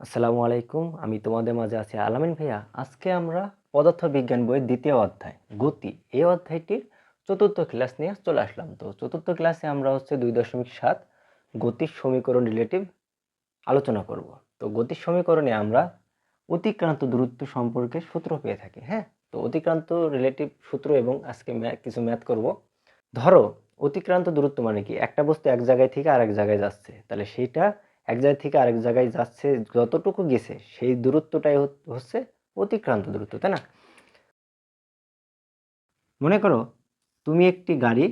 আসসালামু আলাইকুম, আমি তোমাদের মাঝে আছি আলামিন ভাইয়া। আজকে আমরা পদার্থবিজ্ঞান বইয়ের দ্বিতীয় অধ্যায়, গতি। এই অধ্যায়টির চতুর্থ ক্লাস নিয়ে চলে আসলাম। তো চতুর্থ ক্লাসে আমরা হচ্ছে দুই দশমিক সাত গতির সমীকরণ রিলেটিভ আলোচনা করব। তো গতির সমীকরণে আমরা অতিক্রান্ত দূরত্ব সম্পর্কে সূত্র পেয়ে থাকি হ্যাঁ? তো অতিক্রান্ত রিলেটিভ সূত্র এবং আজকে কিছু ম্যাথ করব। ধরো, অতিক্রান্ত দূরত্ব মানে কি? একটা বস্তু এক জায়গায় থেকে আরেক জায়গায় যাচ্ছে। তাহলে সেইটা এক জায়গা থেকে আরেক জায়গায় যাচ্ছে, যতটুকু গেছে, সেই দূরত্বটাই হচ্ছে অতিক্রান্ত দূরত্ব, তাই না? মনে করো তুমি একটি গাড়ি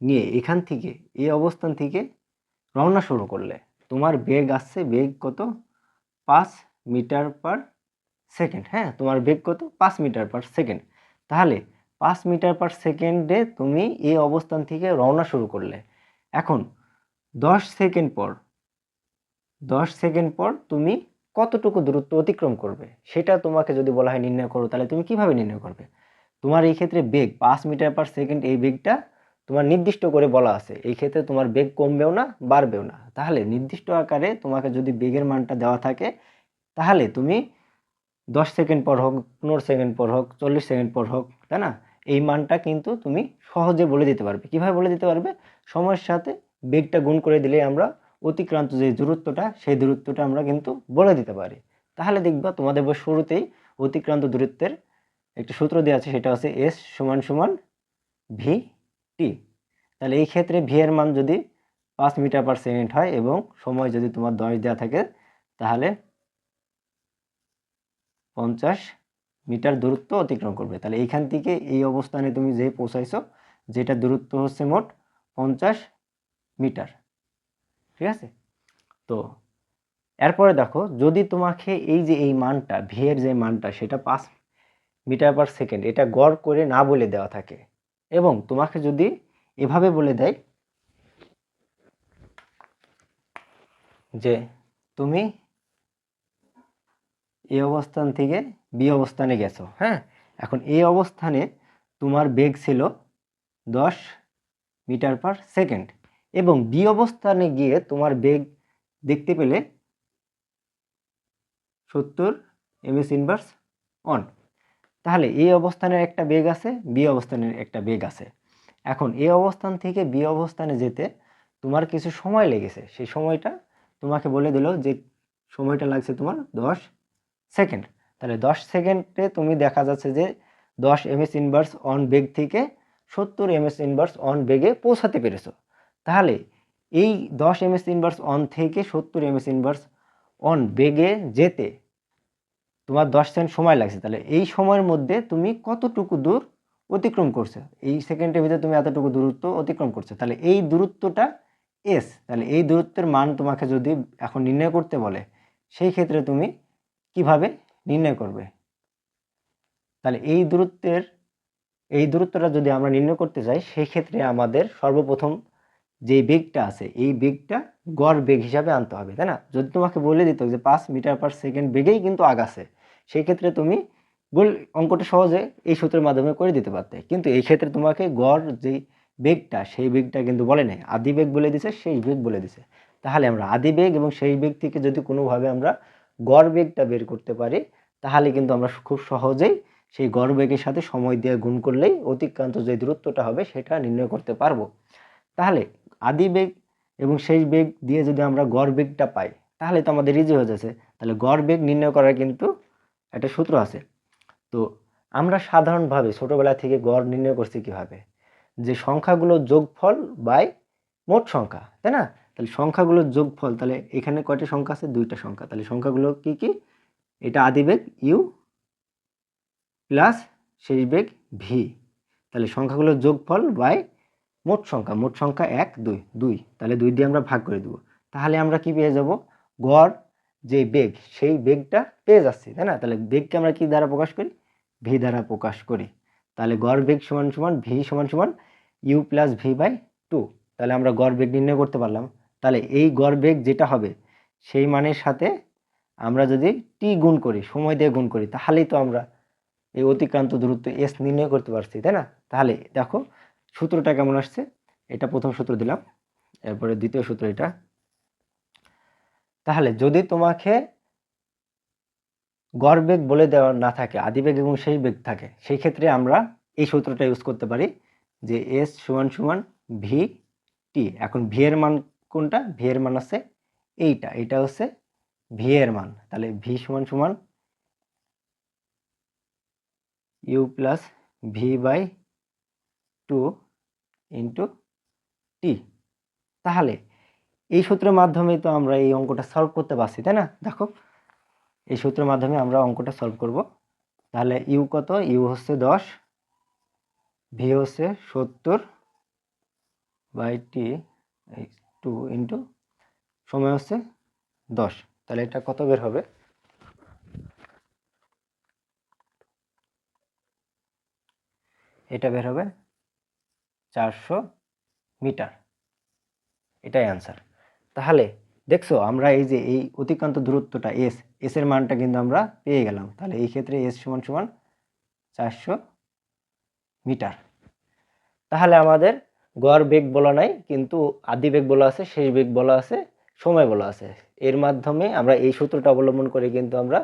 নিয়ে এখান থেকে, এই অবস্থান থেকে রওনা শুরু করলে, তোমার বেগ আসছে, বেগ কত? পাঁচ মিটার পার সেকেন্ড হ্যাঁ? তোমার বেগ কত? পাঁচ মিটার পার সেকেন্ড। তাহলে পাঁচ মিটার পার সেকেন্ডে তুমি এই অবস্থান থেকে রওনা শুরু করলে। এখন দশ সেকেন্ড পর দশ সেকেন্ড পর তুমি কতটুকু দূরত্ব অতিক্রম করবে? সেটা তোমাকে যদি বলা হয় নির্ণয় করো, তাহলে তুমি কীভাবে নির্ণয় করবে? তোমার এই ক্ষেত্রে বেগ, পাঁচ মিটার পার সেকেন্ড এই বেগটা তোমার নির্দিষ্ট করে বলা আছে। এই ক্ষেত্রে তোমার বেগ কমবেও না, বাড়বেও না। তাহলে নির্দিষ্ট আকারে তোমাকে যদি বেগের মানটা দেওয়া থাকে, তাহলে তুমি দশ সেকেন্ড পর হোক, পনেরো সেকেন্ড পর হোক, চল্লিশ সেকেন্ড পর হোক, তাই না? এই মানটা কিন্তু তুমি সহজে বলে দিতে পারবে। কীভাবে বলে দিতে পারবে? সময়ের সাথে বেগটা গুণ করে দিলে আমরা অতিক্রান্ত যে দূরত্বটা, সেই দূরত্বটা আমরা কিন্তু বলে দিতে পারি। তাহলে দেখবা তোমাদের বই শুরুতেই অতিক্রান্ত দূরত্বের একটা সূত্র দেওয়া আছে, সেটা হচ্ছে এস সমান সমান ভি টি তাহলে এই ক্ষেত্রে ভি এর মান যদি পাঁচ মিটার পার সেকেন্ড হয় এবং সময় যদি তোমার দশ দেওয়া থাকে, তাহলে পঞ্চাশ মিটার দূরত্ব অতিক্রম করবে। তাহলে এইখান থেকে এই অবস্থানে তুমি যে পৌঁছাইছো, যেটা দূরত্ব হচ্ছে মোট পঞ্চাশ মিটার। ঠিক আছে? তো এরপরে দেখো, যদি তোমাকে এই যে এই মানটা ভি এর যে মানটা, সেটা পাঁচ মিটার পার সেকেন্ড এটা গড় করে না বলে দেওয়া থাকে, এবং তোমাকে যদি এভাবে বলে দেয় যে তুমি এই অবস্থান থেকে বি অবস্থানে গেছো হ্যাঁ? এখন এই অবস্থানে তোমার বেগ ছিল দশ মিটার পার সেকেন্ড এবং বি অবস্থানে গিয়ে তোমার বেগ দেখতে পেলে সত্তর এমএস ইনভার্স অন তাহলে এই অবস্থানের একটা বেগ আছে, বি অবস্থানের একটা বেগ আছে। এখন এই অবস্থান থেকে বি অবস্থানে যেতে তোমার কিছু সময় লেগেছে। সেই সময়টা তোমাকে বলে দিল যে সময়টা লাগছে তোমার দশ সেকেন্ড। তাহলে দশ সেকেন্ডে তুমি দেখা যাচ্ছে যে দশ এমএস ইনভার্স অন বেগ থেকে সত্তর এমএস ইনভার্স অন বেগে পৌঁছাতে পেরেছ। তাহলে এই দশ এমএস ইনভার্স অন থেকে সত্তর এমএস ইনভার্স অন বেগে যেতে তোমার দশ সেকেন্ড সময় লাগছে। তাহলে এই সময়ের মধ্যে তুমি কতটুকু দূর অতিক্রম করছ? এই সেকেন্ডের ভিতরে তুমি এতটুকু দূরত্ব অতিক্রম করছ। তাহলে এই দূরত্বটা এস তাহলে এই দূরত্বের মান তোমাকে যদি এখন নির্ণয় করতে বলে, সেই ক্ষেত্রে তুমি কীভাবে নির্ণয় করবে? তাহলে এই দূরত্বের, এই দূরত্বটা যদি আমরা নির্ণয় করতে চাই, সেই ক্ষেত্রে আমাদের সর্বপ্রথম যে বেগটা আছে, এই বেগটা গড় বেগ হিসাবে আনতে হবে, তাই না? যদি তোমাকে বলে দিত যে পাঁচ মিটার পার সেকেন্ড বেগেই কিন্তু আগাছে সেই ক্ষেত্রে তুমি বল অঙ্কটা সহজে এই সূত্রের মাধ্যমে করে দিতে পারতে। কিন্তু এই ক্ষেত্রে তোমাকে গড় যেই বেগটা, সেই বেগটা কিন্তু বলে নেই। আদি বেগ বলে দিছে সেই বেগ বলে দিছে। তাহলে আমরা আদি বেগ এবং সেই বেগ থেকে যদি কোনোভাবে আমরা গড় বেগটা বের করতে পারি, তাহলে কিন্তু আমরা খুব সহজেই সেই গড় বেগের সাথে সময় দিয়ে গুণ করলেই অতিক্রান্ত যে দূরত্বটা হবে, সেটা নির্ণয় করতে পারব। তাহলে আদি বেগ এবং শেষ বেগ দিয়ে যদি আমরা গড় বেগটা পাই, তাহলে তো আমাদের ইজি হয়ে যাচ্ছে। তাহলে গড় বেগ নির্ণয় করার কিন্তু একটা সূত্র আছে। তো আমরা সাধারণভাবে ছোটোবেলা থেকে গড় নির্ণয় করছি কীভাবে? যে সংখ্যাগুলো যোগফল বাই মোট সংখ্যা, তাই না? তাহলে সংখ্যাগুলোর যোগফল, তাহলে এখানে কয়টা সংখ্যা আছে? দুইটা সংখ্যা। তাহলে সংখ্যাগুলো কি কি? এটা আদি বেগ ইউ প্লাস শেষ বেগ ভি। তাহলে সংখ্যাগুলোর যোগফল বাই মোট সংখ্যা মোট সংখ্যা এক, দুই দুই। তাহলে দুই দিয়ে আমরা ভাগ করে দেবো। তাহলে আমরা কি পেয়ে যাব? গড় যে বেগ, সেই বেগটা পেয়ে যাচ্ছি, তাই না? তাহলে বেগকে আমরা কি দ্বারা প্রকাশ করি? ভি দ্বারা প্রকাশ করি। তাহলে গড় বেগ সমান সমান ভি সমান সমান U plus V by two তাহলে আমরা গড় বেগ নির্ণয় করতে পারলাম। তাহলে এই গড় বেগ যেটা হবে, সেই মানের সাথে আমরা যদি টি গুণ করি, সময় দিয়ে গুণ করি, তাহলেই তো আমরা এই অতিক্রান্ত দূরত্ব এস নির্ণয় করতে পারছি, তাই না? তাহলে দেখো সূত্রটা কেমন আসছে? এটা প্রথম সূত্র দিলাম। এরপরে দ্বিতীয় সূত্র এটা। তাহলে যদি তোমাকে গড় বেগ বলে দেওয়া না থাকে, আদি বেগ এবং সেই বেগ থাকে, সেই ক্ষেত্রে আমরা এই সূত্রটা ইউজ করতে পারি যে এস সমান সমান ভি টি এখন ভি এর মান কোনটা? ভি এর মান আছে এইটা। এটা হচ্ছে ভি এর মান। তাহলে ভি সমান সমান U plus V by two into T তাহলে এই সূত্রের মাধ্যমে তো আমরা এই অঙ্কটা সলভ করতে পারছি, তাই না? দেখো, এই সূত্রের মাধ্যমে আমরা অঙ্কটা সলভ করব। তাহলে ইউ কত? ইউ হচ্ছে দশ ভি হচ্ছে সত্তর বাই টি টু ইন্টু সময় হচ্ছে দশ। তাহলে এটা কত বের হবে? এটা বের হবে চারশো মিটার। এটাই অ্যান্সার তাহলে দেখছ, আমরা এই যে এই অতিক্রান্ত দূরত্বটা এস এস এর মানটা কিন্তু আমরা পেয়ে গেলাম। তাহলে এই ক্ষেত্রে এস সমান সমান চারশো মিটার। তাহলে আমাদের গড় বেগ বলা নাই, কিন্তু আদি বেগ বলা আছে, শেষ বেগ বলা আছে, সময় বলা আছে। এর মাধ্যমে আমরা এই সূত্রটা অবলম্বন করে কিন্তু আমরা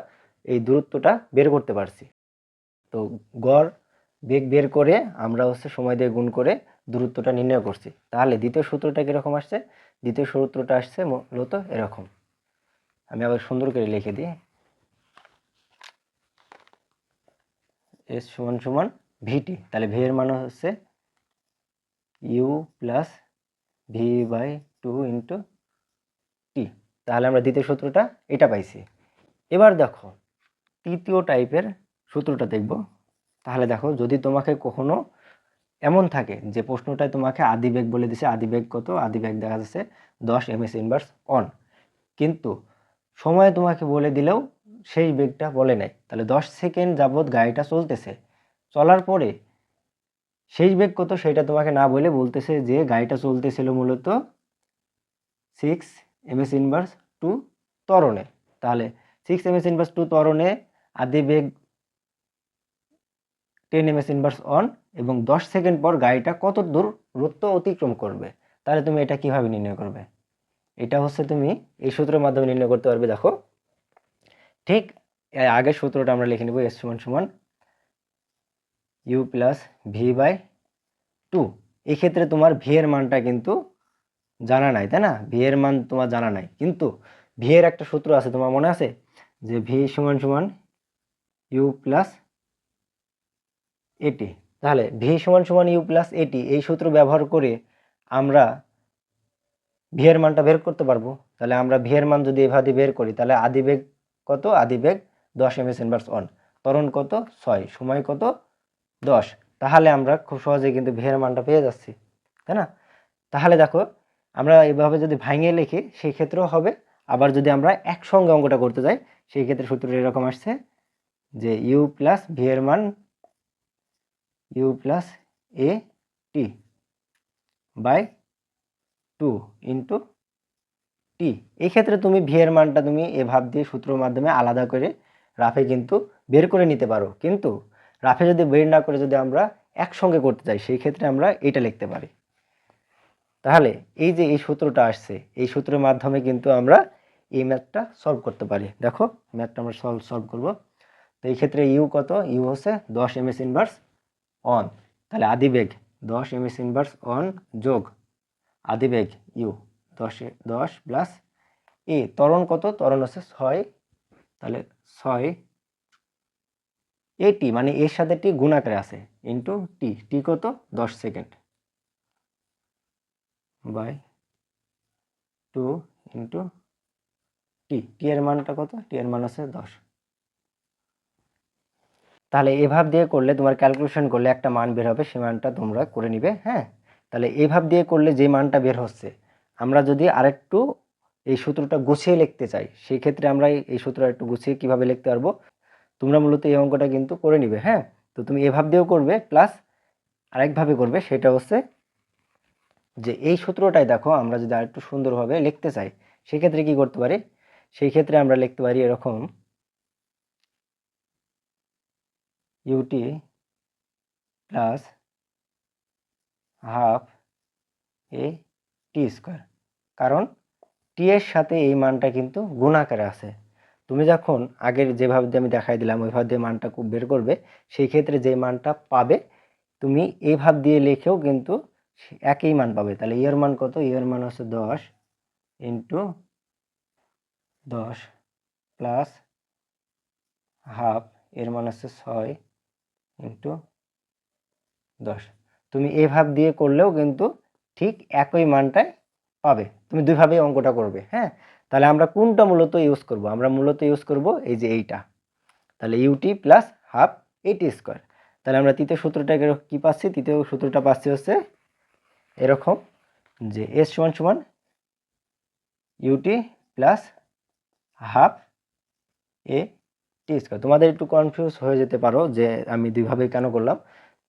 এই দূরত্বটা বের করতে পারছি। তো গড় বেগ বের করে আমরা হচ্ছে সময় দিয়ে গুণ করে দূরত্বটা নির্ণয় করছি। তাহলে দ্বিতীয় সূত্রটা কীরকম আসছে? দ্বিতীয় সূত্রটা আসছে মূলত এরকম। আমি আবার সুন্দর করে লিখে দিই। এস সমান সমান ভিটি তাহলে ভি এর মান হচ্ছে U plus V by two into T তাহলে আমরা দ্বিতীয় সূত্রটা এটা পাইছি। এবার দেখো, তৃতীয় টাইপের সূত্রটা দেখব। তাহলে দেখো, যদি তোমাকে কখনো এমন থাকে যে প্রশ্নটায় তোমাকে আদি বেগ বলে দিছে আদি বেগ কত? আদি বেগ দেখা যাচ্ছে দশ এম এস ইনভার্স অন কিন্তু সময় তোমাকে বলে দিলেও সেই বেগটা বলে নাই। তাহলে দশ সেকেন্ড যাবৎ গাড়িটা চলতেছে। চলার পরে শেষ বেগ কত সেটা তোমাকে না বলে বলতেছে যে গাড়িটা চলতেছিল মূলত six M S inverse two ত্বরণে তাহলে six M S inverse two তরণে আদি বেগ ten M S inverse on এবং দশ সেকেন্ড পর গাড়িটা কত দূর দূরত্ব অতিক্রম করবে? তাহলে তুমি এটা কীভাবে নির্ণয় করবে? এটা হচ্ছে তুমি এই সূত্রের মাধ্যমে নির্ণয় করতে পারবে, দেখো। ঠিক আগের সূত্রটা আমরা লিখে নেব এস সমান সমান U plus V by two এক্ষেত্রে তোমার ভি এর মানটা কিন্তু জানা নাই, তাই না? ভি এর মান তোমার জানা নাই। কিন্তু ভি এর একটা সূত্র আছে, তোমার মনে আছে? যে ভি সমান সমান ইউ প্লাস এটি। তাহলে ভি সমান সমান ইউ প্লাস এটি, এই সূত্র ব্যবহার করে আমরা ভি এর মানটা বের করতে পারব। তাহলে আমরা ভি এর মান যদি এভাবে বের করি, তাহলে আদিবেগ কত? আদিবেগ দশ এম এস ইনভার্স অন ত্বরণ কত? ছয়। সময় কত? দশ। তাহলে আমরা খুব সহজে কিন্তু ভি এর মানটা পেয়ে যাচ্ছি, তাই না? তাহলে দেখো, আমরা এভাবে যদি ভাঙিয়ে লিখি, সেই ক্ষেত্রেও হবে। আবার যদি আমরা একসঙ্গে অঙ্কটা করতে যাই, সেই ক্ষেত্রে সূত্রটা এরকম আসছে যে ইউ প্লাস ভি এর মান U plus A T by two into T এই ক্ষেত্রে তুমি ভি এর মানটা তুমি এ ভাব দিয়ে সূত্রের মাধ্যমে আলাদা করে রাফে কিন্তু বের করে নিতে পারো। কিন্তু রাফে যদি বের না করে যদি আমরা একসঙ্গে করতে চাই সেই ক্ষেত্রে আমরা এটা লিখতে পারি। তাহলে এই যে এই সূত্রটা আসছে, এই সূত্রের মাধ্যমে কিন্তু আমরা এই ম্যাথটা সলভ করতে পারি। দেখো, ম্যাথটা আমরা সলভ সলভ করব। তো এই ক্ষেত্রে ইউ কত? ইউ হচ্ছে দশ এম এস ইনভার্স অন তাহলে আদিবেগ দশ এম এস ইনভার্স অন যোগ আদিবেগ ইউ দশে দশ প্লাস এ তরণ কত? তরণ হচ্ছে ছয়। তাহলে ছয় এটি মানে এর সাথে টি গুণাকারে আছে ইন্টু টি টি কত? দশ second by two into T T এর মানটা কত? টি এর মান আছে দশ। তাহলে এভাব দিয়ে করলে তোমার ক্যালকুলেশন করলে একটা মান বের হবে সে মানটা তোমরা করে নিবে হ্যাঁ? তাহলে এইভাব দিয়ে করলে যে মানটা বের হচ্ছে, আমরা যদি আরেকটু এই সূত্রটা গুছিয়ে লিখতে চাই, সেই ক্ষেত্রে আমরা এই সূত্রটা একটু গুছিয়ে কীভাবে লিখতে পারব? তোমরা মূলত এই অঙ্কটা কিন্তু করে নিবে হ্যাঁ? তো তুমি এভাব দিয়েও করবে প্লাস আরেকভাবে করবে, সেটা হচ্ছে যে এই সূত্রটাই দেখো, আমরা যদি আরেকটু সুন্দরভাবে লিখতে চাই, সেক্ষেত্রে কি করতে পারি? সেই ক্ষেত্রে আমরা লিখতে পারি এরকম UT plus half A T square কারণ টি এর সাথে এই মানটা কিন্তু গুণাকারে আছে। তুমি যখন আগের যেভাবে আমি দেখাই দিলাম, ওইভাবে দিয়ে মানটা খুব বের করবে, সেই ক্ষেত্রে যে মানটা পাবে, তুমি এই ভাব দিয়ে লিখেও কিন্তু একই মান পাবে। তাহলে ইয়ের মান কত? ইয়ের মান হচ্ছে দশ ইন্টু দশ প্লাস হাফ এর মান হচ্ছে ছয় ইন্টু দশ। তুমি এই ভাব দিয়ে করলেও কিন্তু ঠিক একই মানটাই পাবে। তুমি দুইভাবেই অঙ্কটা করবে হ্যাঁ? তাহলে আমরা কোনটা মূলত ইউজ করব? আমরা মূলত ইউজ করব এই যে এইটা। তাহলে u t plus half a t square তাহলে আমরা তৃতীয় সূত্রটাকে কী পাচ্ছি? তৃতীয় সূত্রটা পাচ্ছি হচ্ছে এরকম যে এস সমান সমান u t plus half a t square তোমাদের একটু কনফিউজ হয়ে যেতে পারো যে আমি দুইভাবে কেন করলাম।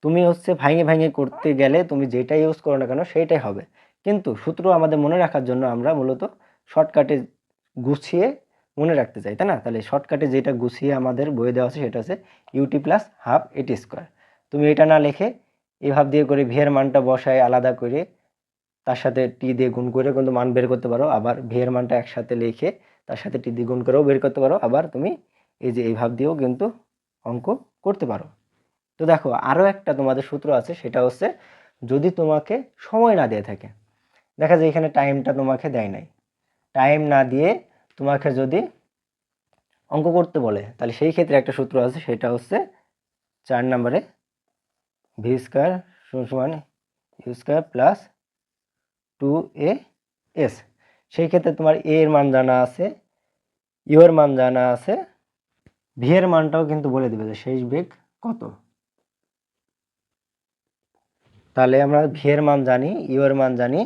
তুমি হচ্ছে ভাঙে ভাঙে করতে গেলে তুমি যেটা ইউজ করো না কেন সেইটাই হবে। কিন্তু সূত্র আমাদের মনে রাখার জন্য আমরা মূলত শর্টকাটে গুছিয়ে মনে রাখতে চাই, তাই না? তাহলে শর্টকাটে যেটা গুছিয়ে আমাদের বইয়ে দেওয়া আছে সেটা হচ্ছে u t plus half a t square তুমি এটা না লিখে এভাব দিয়ে করে ভিয়ের মানটা বসায় আলাদা করে তার সাথে টি দিয়ে গুণ করে কিন্তু মান বের করতে পারো। আবার ভিয়ের মানটা একসাথে লিখে তার সাথে টি দিয়ে গুণ করেও বের করতে পারো। আবার তুমি এই যে এইভাব দিয়েও কিন্তু অঙ্ক করতে পারো। তো দেখো আরও একটা তোমাদের সূত্র আছে, সেটা হচ্ছে যদি তোমাকে সময় না দিয়ে থাকে, দেখা যায় এখানে টাইমটা তোমাকে দেয় নাই। টাইম না দিয়ে তোমাকে যদি অঙ্ক করতে বলে, তাহলে সেই ক্ষেত্রে একটা সূত্র আছে, সেটা হচ্ছে চার নম্বরে ভি স্কোয়ার সমান u square plus two a s সেই ক্ষেত্রে তোমার এর মান জানা আছে ইউ এর মান জানা আছে ভি এর মানটাও কিন্তু বলে দেবে যে শেষ বেগ কত? তাহলে আমরা ভি এর মান জানি ইউ এর মান জানি,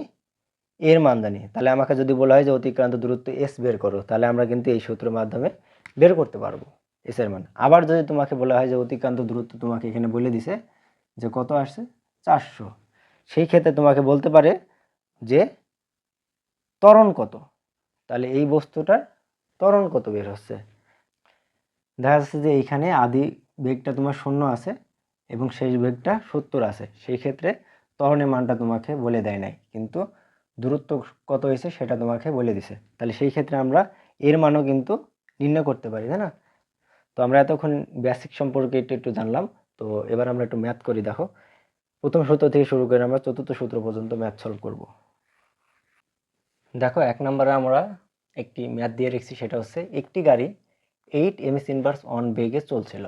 এর মান জানি। তাহলে আমাকে যদি বলা হয় যে অতিক্রান্ত দূরত্ব এস বের করো, তাহলে আমরা কিন্তু এই সূত্রের মাধ্যমে বের করতে পারব এস এর মান। আবার যদি তোমাকে বলা হয় যে অতিক্রান্ত দূরত্ব তোমাকে এখানে বলে দিছে যে কত আসছে? চারশো। সেই ক্ষেত্রে তোমাকে বলতে পারে যে ত্বরণ কত? তাহলে এই বস্তুটার ত্বরণ কত বের হচ্ছে? দেখা যাচ্ছে যে এইখানে আদি বেগটা তোমার শূন্য আছে এবং শেষ বেগটা সত্তর আছে। সেই ক্ষেত্রে ত্বরণের মানটা তোমাকে বলে দেয় নাই, কিন্তু দূরত্ব কত হয়েছে সেটা তোমাকে বলে দিছে। তাহলে সেই ক্ষেত্রে আমরা এর মানও কিন্তু নির্ণয় করতে পারি, তাই না? তো আমরা এতক্ষণ বেসিক সম্পর্কে একটু একটু জানলাম, তো এবার আমরা একটু ম্যাথ করি, দেখো। প্রথম সূত্র থেকে শুরু করে আমরা চতুর্থ সূত্র পর্যন্ত ম্যাথ সলভ করব। দেখো, এক নম্বরে আমরা একটি ম্যাথ দিয়ে রেখেছি সেটা হচ্ছে একটি গাড়ি এইট এমএস ইনভার্স অন বেগে চলছিল।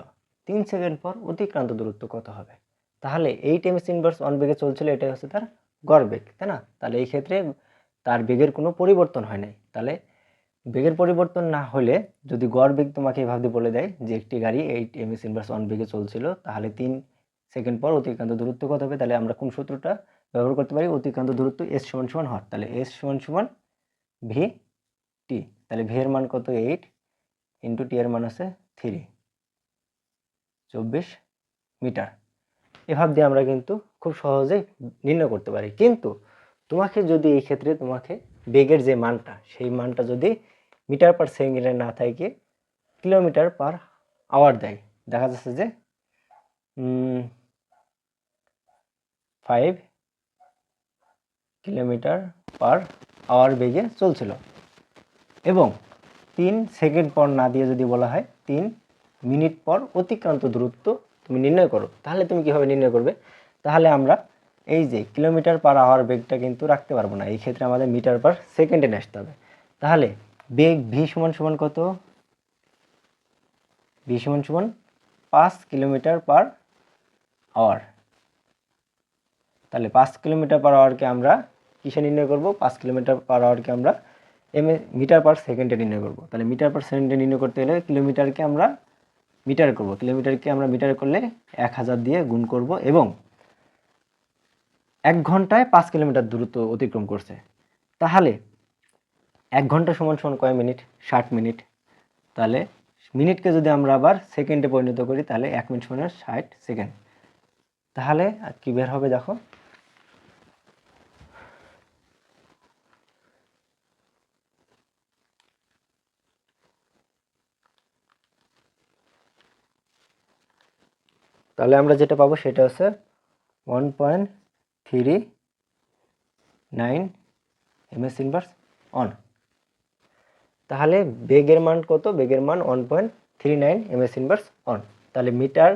তিন সেকেন্ড পর অতিক্রান্ত দূরত্ব কত হবে? তাহলে এইট এমএস ইনভার্স অন বেগে চলছিল, এটাই হচ্ছে তার গড় বেগ, তাই না? তাহলে এই ক্ষেত্রে তার বেগের কোনো পরিবর্তন হয় নাই। তাহলে বেগের পরিবর্তন না হলে যদি গড় বেগ তোমাকে এভাবে বলে দেয় যে একটি গাড়ি এইট এমএস ইনভার্স অন বেগে চলছিল, তাহলে তিন সেকেন্ড পর অতিক্রান্ত দূরত্ব কত হবে? তাহলে আমরা কোন সূত্রটা ব্যবহার করতে পারি? অতিক্রান্ত দূরত্ব এস সমান সমান হর তাহলে এস সমান সমান ভি টি তাহলে ভি এর মান কত? এইট ইন্টু টি এর মান আছে থ্রি চব্বিশ মিটার। এভাব দিয়ে আমরা কিন্তু খুব সহজেই নির্ণয় করতে পারি। কিন্তু তোমাকে যদি এই ক্ষেত্রে তোমাকে বেগের যে মানটা, সেই মানটা যদি মিটার পার সেকেন্ডে না থাকে, কিলোমিটার পার আওয়ার দেয়। দেখা যাচ্ছে যে ফাইভ কিলোমিটার পার আওয়ার বেগে চলছিল। এবং তিন সেকেন্ড পর না দিয়ে যদি বলা হয়, তিন মিনিট পর অতিক্রান্ত দূরত্ব তুমি নির্ণয় করো। তাহলে তুমি কীভাবে নির্ণয় করবে? তাহলে আমরা এই যে কিলোমিটার পার আওয়ার বেগটা কিন্তু রাখতে পারব না। এই ক্ষেত্রে আমাদের মিটার পার সেকেন্ডে নিয়ে আসতে হবে। তাহলে বেগ ভি সমান সমান কত? ভি সমান সমান পাঁচ কিলোমিটার পার আওয়ার তাহলে পাঁচ কিলোমিটার পার আওয়ারকে আমরা কিসে নির্ণয় করব? পাঁচ কিলোমিটার পার আওয়ারকে আমরা এম মিটার পার সেকেন্ডে নির্ণয় করব। তাহলে মিটার পার সেকেন্ডে নির্ণয় করতে গেলে কিলোমিটারকে আমরা মিটার করব। কিলোমিটারকে আমরা মিটার করলে এক হাজার দিয়ে গুণ করব এবং এক ঘন্টায় পাঁচ কিলোমিটার দূরত্ব অতিক্রম করছে। তাহলে এক ঘণ্টা সমান সমান কয় মিনিট? ষাট মিনিট। তাহলে মিনিটকে যদি আমরা আবার সেকেন্ডে পরিণত করি, তাহলে এক মিনিট সমান ষাট সেকেন্ড তাহলে কি বের হবে দেখো? তাহলে আমরা যেটা পাবো সেটা হচ্ছে one point three nine m s inverse one তাহলে বেগের মান কত? বেগের মান one point three nine m s inverse one তাহলে মিটার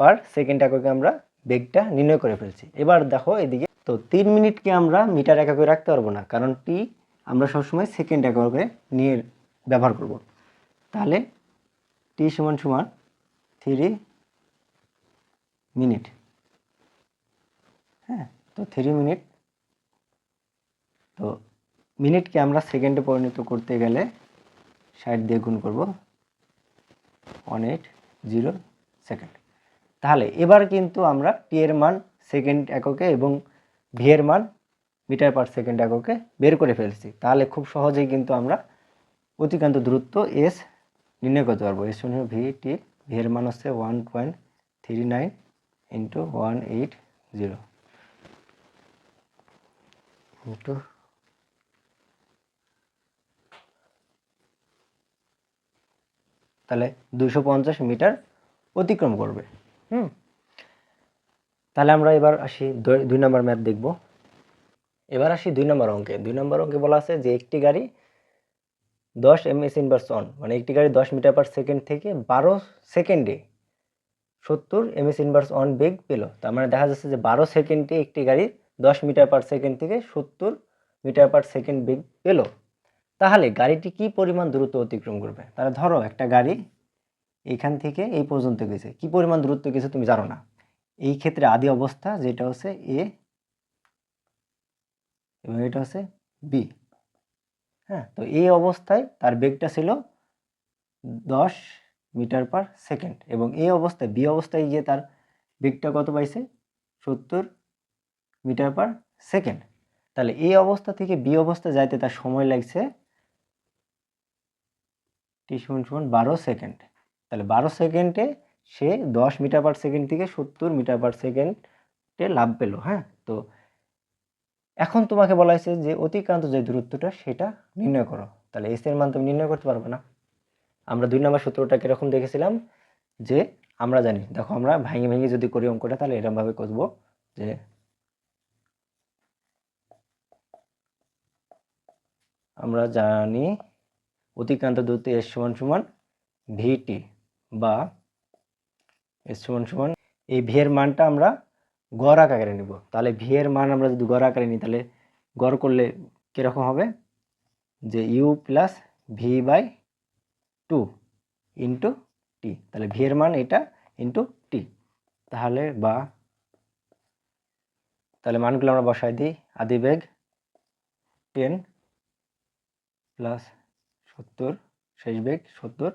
পার সেকেন্ড এককে আমরা বেগটা নির্ণয় করে ফেলছি। এবার দেখো এদিকে, তো তিন মিনিটকে আমরা মিটার এককে রাখতে পারব না, কারণ টি আমরা সবসময় সেকেন্ড এককে নিয়ে ব্যবহার করব। তাহলে টি সমান সমান থ্রি মিনিট। হ্যাঁ তো থ্রি মিনিট। তো মিনিটকে আমরা সেকেন্ডে পরিণত করতে গেলে ষাট দিয়ে গুণ করব। One eight zero second. তাহলে এবার কিন্তু আমরা টি এর মান সেকেন্ড এককে এবং ভি এর মান মিটার পার সেকেন্ড এককে বের করে ফেলছি। তাহলে খুব সহজেই কিন্তু আমরা অতিক্রান্ত দূরত্ব এস নির্ণয় করতে পারব। এস শূন্য ভি টি, ভি এর মান হচ্ছে one point three nine. Eight zero into তাহলে দুশো পঞ্চাশ মিটার অতিক্রম করবে। হুম। তাহলে আমরা এবার আসি দুই- দুই নম্বর ম্যাথ দেখব। এবার আসি দুই নম্বর অঙ্কে। দুই নম্বর অঙ্কে বলা আছে যে একটি গাড়ি দশ এম এস ইনভার্স অন মানে একটি গাড়ি দশ মিটার পার সেকেন্ড থেকে বারো সেকেন্ডে সত্তর এম এস ইনভার্স অন বেগ পেল তার মানে দেখা যাচ্ছে যে বারো সেকেন্ডে একটি গাড়ি দশ মিটার পার সেকেন্ড থেকে সত্তর মিটার পার সেকেন্ড বেগ পেল তাহলে গাড়িটি কি পরিমাণ দূরত্ব অতিক্রম করবে? তাহলে ধরো একটা গাড়ি এখান থেকে এই পর্যন্ত গেছে। কি পরিমাণ দূরত্ব গেছে তুমি জানো না। এই ক্ষেত্রে আদি অবস্থা যেটা হচ্ছে এ এবং এটা হচ্ছে বি হ্যাঁ তো এই অবস্থায় তার বেগটা ছিল দশ মিটার পার সেকেন্ড এবং এই অবস্থায়, বি অবস্থায় গিয়ে তার বেগটা কত পাইছে? সত্তর মিটার পার সেকেন্ড। তাহলে এই অবস্থা থেকে বি অবস্থা যাইতে তার সময় লাগছে টি সমান সমান বারো সেকেন্ড। তাহলে বারো সেকেন্ডে সে দশ মিটার পার সেকেন্ড থেকে সত্তর মিটার পার সেকেন্ডে লাভ পেল হ্যাঁ? তো এখন তোমাকে বলা হয়েছে যে অতিক্রান্ত যে দূরত্বটা সেটা নির্ণয় করো। তাহলে এস এর মান তুমি নির্ণয় করতে পারবে না। আমরা দুই নম্বর সূত্রটা কীরকম দেখেছিলাম? যে আমরা জানি, দেখো আমরা ভেঙে ভেঙে যদি করি অঙ্কটা, তাহলে এরকমভাবে করব যে আমরা জানি অতিক্রান্ত দূরত্ব এস সমান সমান ভিটি বা এস সমান সমান এই ভি এর মানটা আমরা গড় আকারে নিব। তাহলে ভি এর মান আমরা যদি গড় আকারে নিই, তাহলে গড় করলে কীরকম হবে? যে u plus v by two into t তাহলে ভি এর মান এটা ইন্টু টি তাহলে বা, তাহলে মানগুলো আমরা বসাই দিই। আদি বেগ টেন প্লাস সত্তর, শেষ বেগ সত্তর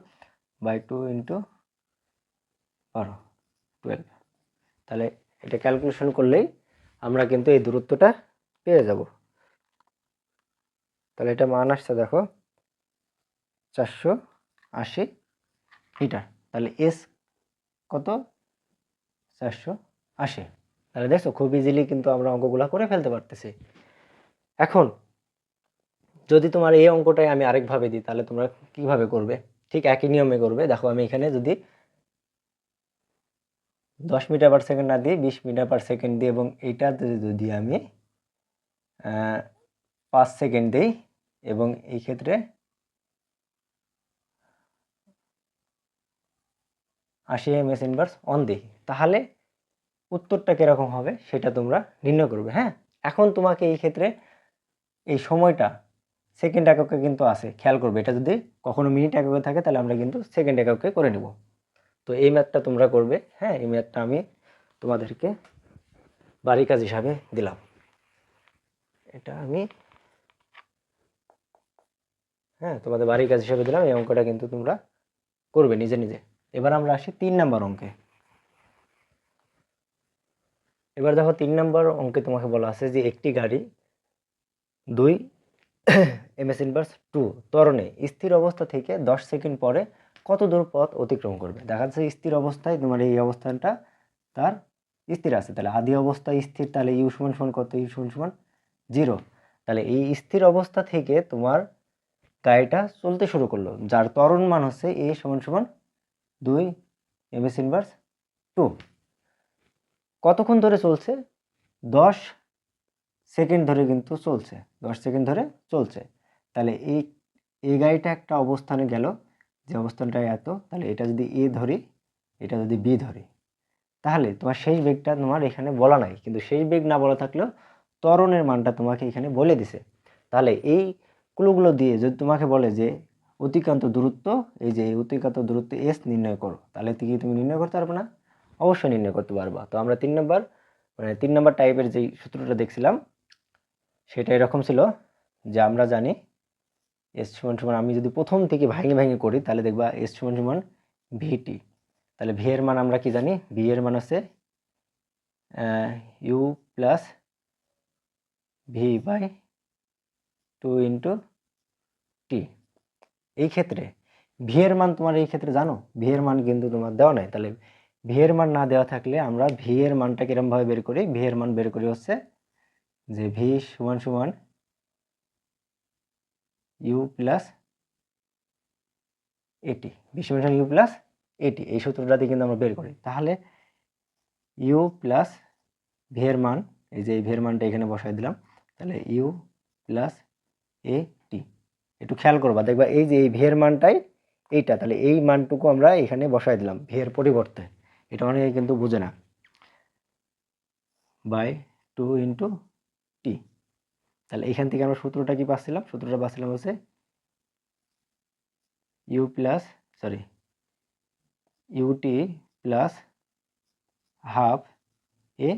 বাই টু ইন্টু বারো টুয়েলভ তাহলে এটা ক্যালকুলেশন করলেই আমরা কিন্তু এই দূরত্বটা পেয়ে যাব। তাহলে এটা মান আসছে দেখো, চারশো আশি মিটার। তাহলে এস কত? চারশো আশি তাহলে দেখছ খুব ইজিলি কিন্তু আমরা অঙ্কগুলো করে ফেলতে পারতেছি। এখন যদি তোমার এই অঙ্কটাই আমি আরেকভাবে দিই, তাহলে তোমরা কীভাবে করবে? ঠিক একই নিয়মে করবে। দেখো আমি এখানে যদি দশ মিটার পার সেকেন্ড না দিই, বিশ মিটার পার সেকেন্ড দিই এবং এইটা যদি আমি পাঁচ সেকেন্ড দিই এবং এই ক্ষেত্রে আশি এম এস ইনভার্স অন দিই তাহলে উত্তরটা কীরকম হবে সেটা তোমরা নির্ণয় করবে হ্যাঁ? এখন তোমাকে এই ক্ষেত্রে এই সময়টা সেকেন্ড এককে কিন্তু আছে, খেয়াল করবে। এটা যদি কখনো মিনিট এককে থাকে, তাহলে আমরা কিন্তু সেকেন্ড এককে করে নেব। তো এই ম্যাথটা তোমরা করবে হ্যাঁ? এই ম্যাথটা আমি তোমাদেরকে বাড়ি কাজ হিসাবে দিলাম। এটা আমি হ্যাঁ তোমাদের বাড়ির কাজ হিসাবে দিলাম, এই অঙ্কটা কিন্তু তোমরা করবে নিজে নিজে। এবার আমরা আসি তিন নাম্বার অঙ্কে। এবার দেখো তিন নম্বর অঙ্কে তোমাকে বলা আছে যে একটি গাড়ি দুই এমএস ইনভার্স টু ত্বরণে স্থির অবস্থা থেকে দশ সেকেন্ড পরে কত দূর পথ অতিক্রম করবে? দেখা যাচ্ছে স্থির অবস্থায় তোমার এই অবস্থানটা তার স্থির আছে। তাহলে আদি অবস্থায় স্থির, তাহলে ইউ সমান সমান কত? ইউ সমান সমান জিরো। তাহলে এই স্থির অবস্থা থেকে তোমার গাড়িটা চলতে শুরু করল, যার ত্বরণ মান হচ্ছে এ সমান সমান দুই এমএস ইনভার্স টু কতক্ষণ ধরে চলছে? দশ সেকেন্ড ধরে কিন্তু চলছে। দশ সেকেন্ড ধরে চলছে। তাহলে এই এই গাড়িটা একটা অবস্থানে গেল। যে অবস্থানটা এত, তাহলে এটা যদি এ ধরি, এটা যদি বি ধরি, তাহলে তোমার সেই বেগটা তোমার এখানে বলা নাই। কিন্তু সেই বেগ না বলা থাকলেও ত্বরণের মানটা তোমাকে এখানে বলে দিছে। তাহলে এই ক্লুগুলো দিয়ে যদি তোমাকে বলে যে অতিক্রান্ত দূরত্ব, এই যে এই অতিক্রান্ত দূরত্ব এস নির্ণয় করো, তাহলে কি তুমি নির্ণয় করতে পারবে না? অবশ্যই নির্ণয় করতে পারবা। তো আমরা তিন নম্বর মানে তিন নম্বর টাইপের যেই সূত্রটা দেখছিলাম, সেটা এরকম ছিল যে আমরা জানি এস সমান সমান, আমি যদি প্রথম থেকে ভাঙে ভাঙে করি, তাহলে দেখবা এস সমান সমান ভিটি তাহলে ভি এর মান আমরা কি জানি? ভি এর মান আছে u plus v by two into t এই ক্ষেত্রে ভি এর মান তোমার এই ক্ষেত্রে জানো? ভি এর মান কিন্তু তোমার দেওয়া নাই। তাহলে ভি এর মান না দেওয়া থাকলে আমরা ভি এর মানটা কিরমভাবে বের করি? ভি এর মান বের করি হচ্ছে যে ভি সমান সমান ইউ প্লাস এটি। ভি সমান সমান ইউ প্লাস এটি। এই সূত্রটা দিয়ে কিন্তু আমরা বের করি। তাহলে ইউ প্লাস ভি এর মান, এই যে এই ভি এর মানটা এখানে বসাই দিলাম, তাহলে ইউ প্লাস এ একটু খেয়াল করবা, দেখবা এই যে এই ভি এর মানটাই এইটা, তাহলে এই মানটুকু আমরা এখানে বসাই দিলাম ভি এর পরিবর্তে। এটা অনেকে কিন্তু বুঝে না। By two into t. তাহলে এখান থেকে আমরা সূত্রটা কি পাচ্ছিলাম? সূত্রটা পাচ্ছিলাম হচ্ছে u plus, sorry u t plus half a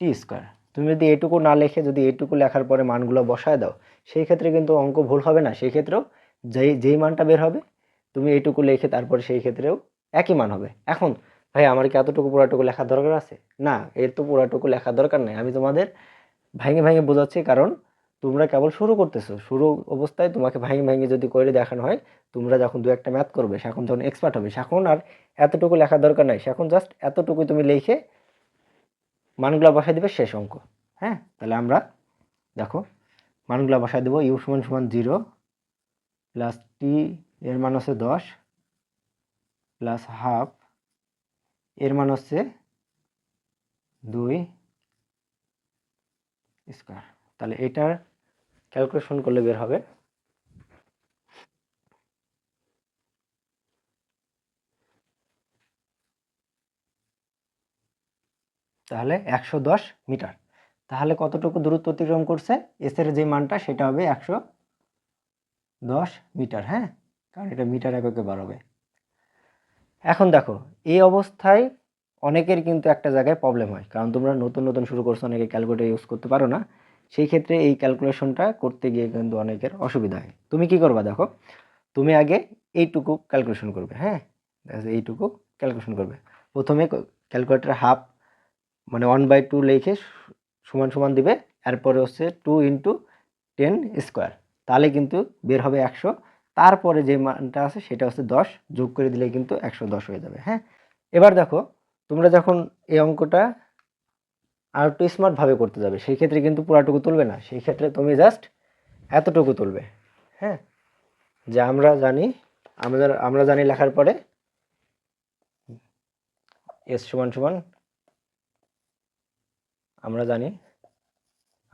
t square. তুমি যদি এটুকু না লিখে যদি এটুকু লেখার পরে মানগুলো বসায় দাও সেই ক্ষেত্রে কিন্তু অঙ্ক ভুল হবে না। সেই ক্ষেত্রেও যেই যেই মানটা বের হবে, তুমি এইটুকু লিখে তারপরে সেই ক্ষেত্রেও একই মান হবে। এখন, ভাই, আমার কি এতটুকু পুরাটুকু লেখার দরকার আছে? না, এর তো পুরাটুকু লেখার দরকার নেই। আমি তোমাদের ভাঙে ভাঙে বোঝাচ্ছি, কারণ তোমরা কেবল শুরু করতেছো। শুরু অবস্থায় তোমাকে ভাঙে ভাঙে যদি করে দেখানো হয়, তোমরা যখন দু একটা ম্যাথ করবে এখন যখন এক্সপার্ট হবে এখন আর এতটুকু লেখার দরকার নাই। এখন জাস্ট এতটুকু তুমি লিখে মানগুলো বসাই দিবে শেষ অঙ্ক। হ্যাঁ? তাহলে আমরা দেখো মানগুলো বসাই দেবো ইউ সমান সমান জিরো প্লাস টি এর মান হচ্ছে দশ প্লাস হাফ এর মান হচ্ছে দুই স্কোয়ার তাহলে এটার ক্যালকুলেশন করলে বের হবে। তাহলে একশো দশ মিটার। তাহলে কতটুকু দূরত্ব অতিক্রম করছে? এসের যে মানটা সেটা হবে একশো দশ মিটার হ্যাঁ? কারণ এটা মিটার এককে বার হবে। এখন দেখো, এই অবস্থায় অনেকের কিন্তু একটা জায়গায় প্রবলেম হয়। কারণ তোমরা নতুন নতুন শুরু করছ, অনেকে ক্যালকুলেটর ইউজ করতে পারো না। সেই ক্ষেত্রে এই ক্যালকুলেশনটা করতে গিয়ে কিন্তু অনেকের অসুবিধা হয়। তুমি কি করবা দেখো? তুমি আগে এইটুকু ক্যালকুলেশন করবে হ্যাঁ? এইটুকু ক্যালকুলেশন করবে। প্রথমে ক্যালকুলেটার হাফ মানে ওয়ান বাই টু লিখে সমান সমান দিবে, এরপরে হচ্ছে টু ইন্টু টেন স্কোয়ার তাহলে কিন্তু বের হবে একশো। তারপরে যে মানটা আছে সেটা হচ্ছে দশ, যোগ করে দিলে কিন্তু একশো দশ হয়ে যাবে হ্যাঁ? এবার দেখো, তোমরা যখন এই অঙ্কটা আর একটু স্মার্টভাবে করতে যাবে, সেই ক্ষেত্রে কিন্তু পুরাটুকু তুলবে না। সেই ক্ষেত্রে তুমি জাস্ট এতটুকু তুলবে হ্যাঁ? যে আমরা জানি, আমরা আমরা জানি লেখার পরে এস সমান সমান আমরা জানি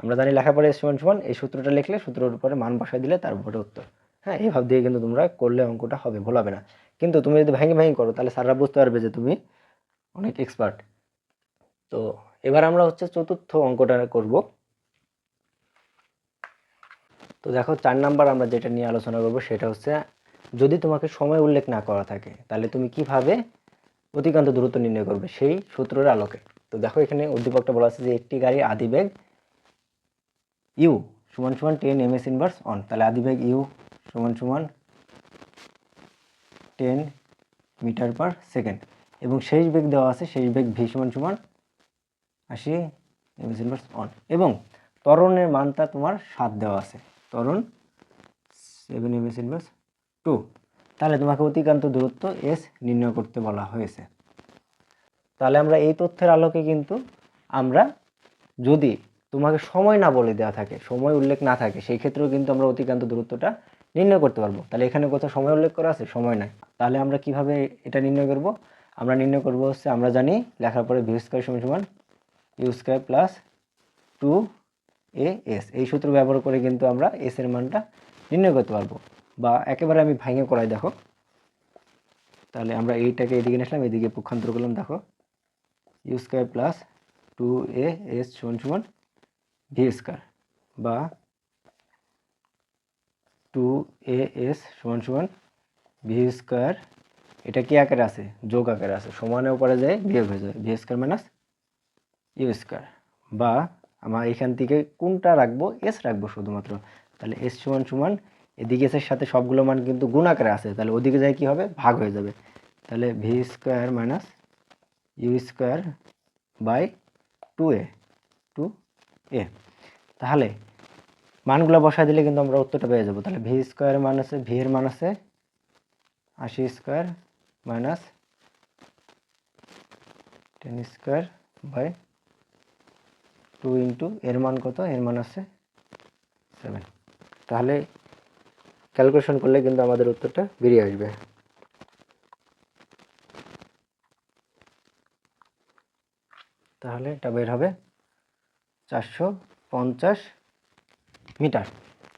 আমরা জানি এস সমান সমান, এই সূত্রটা লিখলে সূত্রের উপরে মান বসাই দিলে তার উপরে উত্তর। হ্যাঁ এইভাবে দিয়ে কিন্তু তোমরা করলে অঙ্কটা হবে, ভুল হবে না। কিন্তু তুমি যদি ভেঙে ভেঙে করো, তাহলে স্যাররা বুঝতে পারবে যে তুমি অনেক এক্সপার্ট তো এবার আমরা হচ্ছে চতুর্থ অঙ্কটা করব। তো দেখো, চার নাম্বার আমরা যেটা নিয়ে আলোচনা করব, সেটা হচ্ছে যদি তোমাকে সময় উল্লেখ না করা থাকে, তাহলে তুমি কীভাবে অতিক্রান্ত দূরত্ব নির্ণয় করবে সেই সূত্রের আলোকে। তো দেখো এখানে উদ্দীপকটা বলা আছে যে একটি গাড়ির আদিবেগ ইউ সমান সমান ten m s inverse one তাহলে আদিবেগ ইউ সমান সমান টেন মিটার পার সেকেন্ড। এবং শেষ বেগ দেওয়া আছে, শেষ বেগ ভি সমান সমান আশি এম এস ইনভার্স অন এবং তরণের মানটা তোমার সাত দেওয়া আছে, ত্বরণ seven m s inverse two তাহলে তোমাকে অতিক্রান্ত দূরত্ব এস নির্ণয় করতে বলা হয়েছে। তাহলে আমরা এই তথ্যের আলোকে কিন্তু আমরা যদি তোমাকে সময় না বলে দেওয়া থাকে, সময় উল্লেখ না থাকে, সেই ক্ষেত্রেও কিন্তু আমরা অতিক্রান্ত দূরত্বটা নির্ণয় করতে পারব। তাহলে এখানে কোথাও সময় উল্লেখ করা আছে? সময় নাই। তাহলে আমরা কীভাবে এটা নির্ণয় করব? আমরা নির্ণয় করব হচ্ছে, আমরা জানি লেখার পরে ভি স্কোয়ার সমান সমান u square plus two a s এই সূত্র ব্যবহার করে কিন্তু আমরা এস এর মানটা নির্ণয় করতে পারব। বা একেবারে আমি ভাঙে করাই, দেখো। তাহলে আমরা এইটাকে এদিকে নিয়ে আসলাম, এদিকে পক্ষান্তর করলাম, দেখো। U square plus two a s সমান সমান ভি স্কোয়ার বা টু এ এস সমান সমান ভি স্কোয়ার এটা কি আকারে আছে? যোগ আকারে আছে। সমানেও করা যায়, বিয়োগ হয়ে যাবে v square minus u square বা আমার এখান থেকে কোনটা রাখব? এস রাখব শুধুমাত্র। তাহলে এস সমান সমান এদিকে এসের সাথে সবগুলো মান কিন্তু গুণ আকারে আছে, তাহলে ওদিকে যায় কি হবে? ভাগ হয়ে যাবে। তাহলে v square minus u square by two a two a তাহলে মানগুলো বসায় দিলে কিন্তু আমরা উত্তরটা পেয়ে যাব। তাহলে ভি স্কোয়ার আছে ভি এর আছে আশি square minus ten square by two into এর মান কত? এর মান আছে সেভেন তাহলে ক্যালকুলেশন করলে কিন্তু আমাদের উত্তরটা বেরিয়ে আসবে। তাহলে এটা বের হবে চারশো পঞ্চাশ মিটার।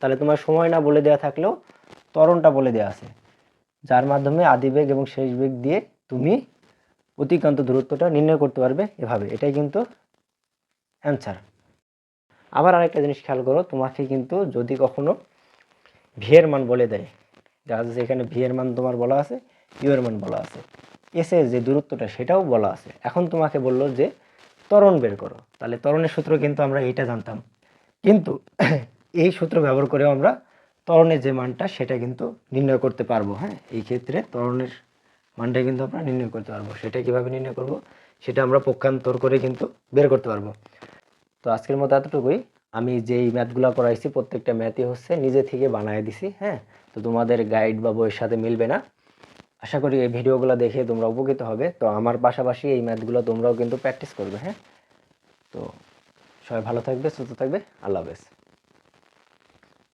তাহলে তোমার সময় না বলে দেওয়া থাকলেও ত্বরণটা বলে দেওয়া আছে। যার মাধ্যমে আদি বেগ এবং শেষ বেগ দিয়ে তুমি অতিক্রান্ত দূরত্বটা নির্ণয় করতে পারবে এভাবে। এটাই কিন্তু অ্যান্সার আবার আরেকটা জিনিস খেয়াল করো, তোমাকে কিন্তু যদি কখনো ভিয়ের মান বলে দেয়। দেখা যাচ্ছে এখানে ভিয়ের মান তোমার বলা আছে ইউ এর মান বলা আছে। এসে যে দূরত্বটা সেটাও বলা আছে। এখন তোমাকে বলল যে ত্বরণ বের করো। তাহলে ত্বরণের সূত্র কিন্তু আমরা এইটা জানতাম। কিন্তু এই সূত্র ব্যবহার করেও আমরা ত্বরণের যে মানটা সেটা কিন্তু নির্ণয় করতে পারব হ্যাঁ? এই ক্ষেত্রে ত্বরণের মানটা কিন্তু আমরা নির্ণয় করতে পারব। সেটা কীভাবে নির্ণয় করব? সেটা আমরা পক্ষান্তর করে কিন্তু বের করতে পারব। তো আজকের মতো এতটুকুই। আমি যেই ম্যাথগুলো করাইছি প্রত্যেকটা ম্যাথই হচ্ছে নিজে থেকে বানায় দিছি হ্যাঁ? তো তোমাদের গাইড বা বইয়ের সাথে মিলবে না। আশা করি এই ভিডিওগুলো দেখে তোমরা উপকৃত হবে। তো আমার পাশাপাশি এই ম্যাথগুলো তোমরাও কিন্তু প্র্যাকটিস করবে হ্যাঁ? তো সবাই ভালো থাকবে, সুস্থ থাকবে। আল্লাহ হাফেজ।